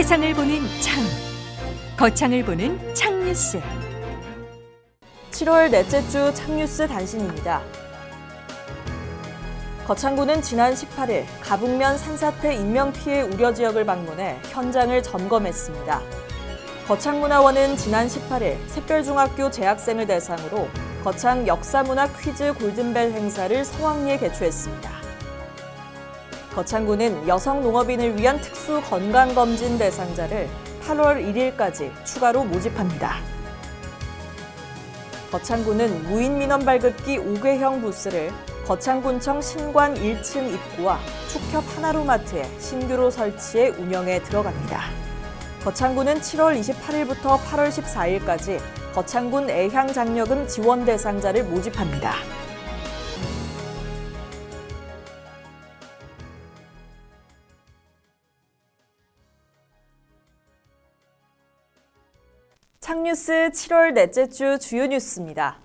세상을 보는 창 거창을 보는 창뉴스 7월 넷째 주 창뉴스 단신입니다. 거창구는 지난 18일 가북면 산사태 인명피해 우려 지역을 방문해 현장을 점검했습니다. 거창문화원은 지난 18일 샛별중학교 재학생을 대상으로 거창 역사문화 퀴즈 골든벨 행사를 성황리에 개최했습니다. 거창구는 여성 농업인을 위한 특수 건강검진 대상자를 8월 1일까지 추가로 모집합니다. 거창구는 무인 민원 발급기 5개형 부스를 거창군청 신관 1층 입구와 축협 하나로마트에 신규로 설치해 운영에 들어갑니다. 거창구는 7월 28일부터 8월 14일까지 거창군 애향 장려금 지원 대상자를 모집합니다. 창뉴스 7월 넷째 주 주요 뉴스입니다.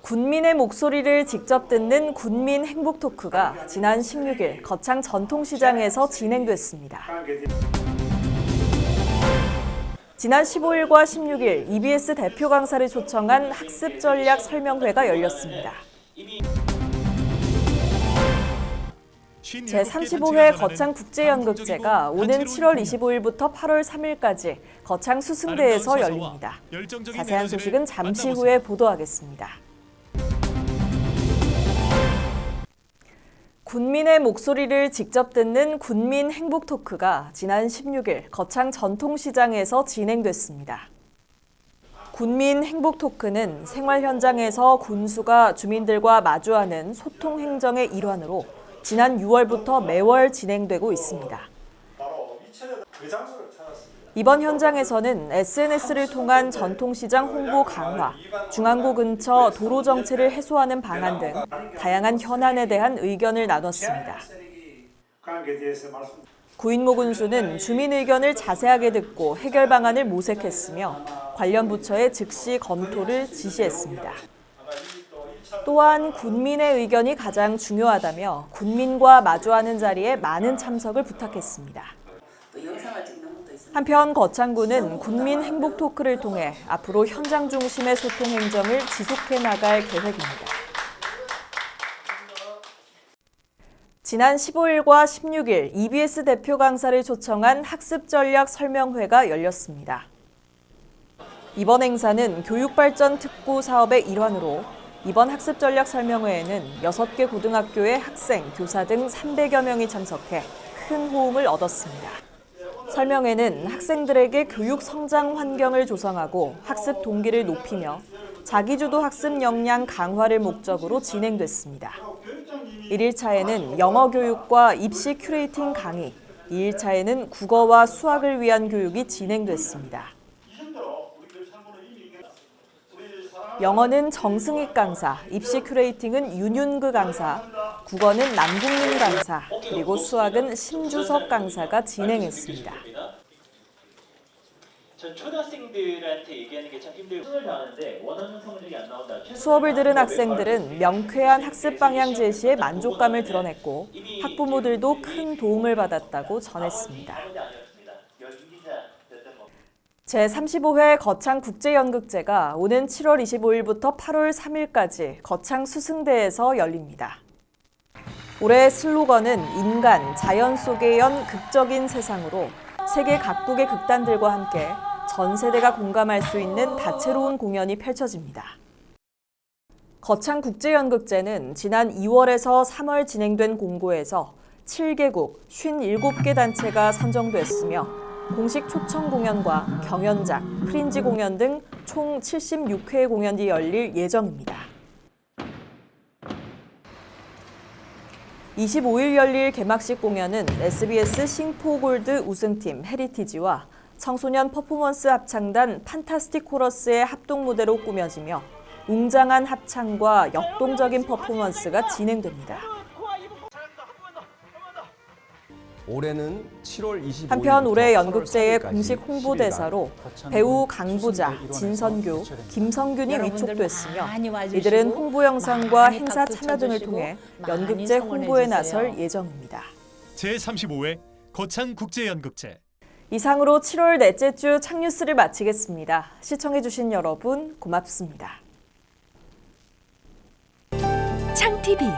군민의 목소리를 직접 듣는 군민 행복 토크가 지난 16일 거창 전통시장에서 진행됐습니다. 지난 15일과 16일 EBS 대표 강사를 초청한 학습 전략 설명회가 열렸습니다. 제35회 거창 국제연극제가 오는 7월 25일부터 8월 3일까지 거창 수승대에서 열립니다. 자세한 소식은 잠시 후에 보도하겠습니다. 군민의 목소리를 직접 듣는 군민 행복 토크가 지난 16일 거창 전통시장에서 진행됐습니다. 군민 행복 토크는 생활 현장에서 군수가 주민들과 마주하는 소통 행정의 일환으로 지난 6월부터 매월 진행되고 있습니다. 이번 현장에서는 SNS를 통한 전통시장 홍보 강화, 중앙구 근처 도로 정체를 해소하는 방안 등 다양한 현안에 대한 의견을 나눴습니다. 구인모 군수는 주민 의견을 자세하게 듣고 해결 방안을 모색했으며 관련 부처에 즉시 검토를 지시했습니다. 또한 군민의 의견이 가장 중요하다며 군민과 마주하는 자리에 많은 참석을 부탁했습니다. 한편 거창구는 군민 행복 토크를 통해 앞으로 현장 중심의 소통 행정을 지속해 나갈 계획입니다. 지난 15일과 16일 EBS 대표 강사를 초청한 학습 전략 설명회가 열렸습니다. 이번 행사는 교육발전 특구 사업의 일환으로 이번 학습 전략 설명회에는 6개 고등학교의 학생, 교사 등 300여 명이 참석해 큰 호응을 얻었습니다. 설명회는 학생들에게 교육 성장 환경을 조성하고 학습 동기를 높이며 자기주도 학습 역량 강화를 목적으로 진행됐습니다. 1일차에는 영어 교육과 입시 큐레이팅 강의, 2일차에는 국어와 수학을 위한 교육이 진행됐습니다. 영어는 정승익 강사, 입시 큐레이팅은 윤윤그 강사, 국어는 남국민 강사, 그리고 수학은 심주석 강사가 진행했습니다. 수업을 들은 학생들은 명쾌한 학습 방향 제시에 만족감을 드러냈고 학부모들도 큰 도움을 받았다고 전했습니다. 제35회 거창 국제연극제가 오는 7월 25일부터 8월 3일까지 거창 수승대에서 열립니다. 올해 슬로건은 인간, 자연 속의 연 극적인 세상으로 세계 각국의 극단들과 함께 전 세대가 공감할 수 있는 다채로운 공연이 펼쳐집니다. 거창 국제연극제는 지난 2월에서 3월 진행된 공고에서 7개국 57개 단체가 선정됐으며 공식 초청 공연과 경연작, 프린지 공연 등 총 76회 공연이 열릴 예정입니다. 25일 열릴 개막식 공연은 SBS 싱포골드 우승팀 헤리티지와 청소년 퍼포먼스 합창단 판타스틱 코러스의 합동 무대로 꾸며지며 웅장한 합창과 역동적인 퍼포먼스가 진행됩니다. 올해는 7월 25일 한편 올해 연극제의 공식 홍보대사로 배우 강부자, 진선규, 김성균이 위촉됐으며 이들은 홍보 영상과 행사 참여 등을 통해 연극제 홍보에 나설 예정입니다. 제35회 거창 국제연극제 이상으로 7월 넷째 주 창뉴스를 마치겠습니다. 시청해주신 여러분 고맙습니다. 창 TV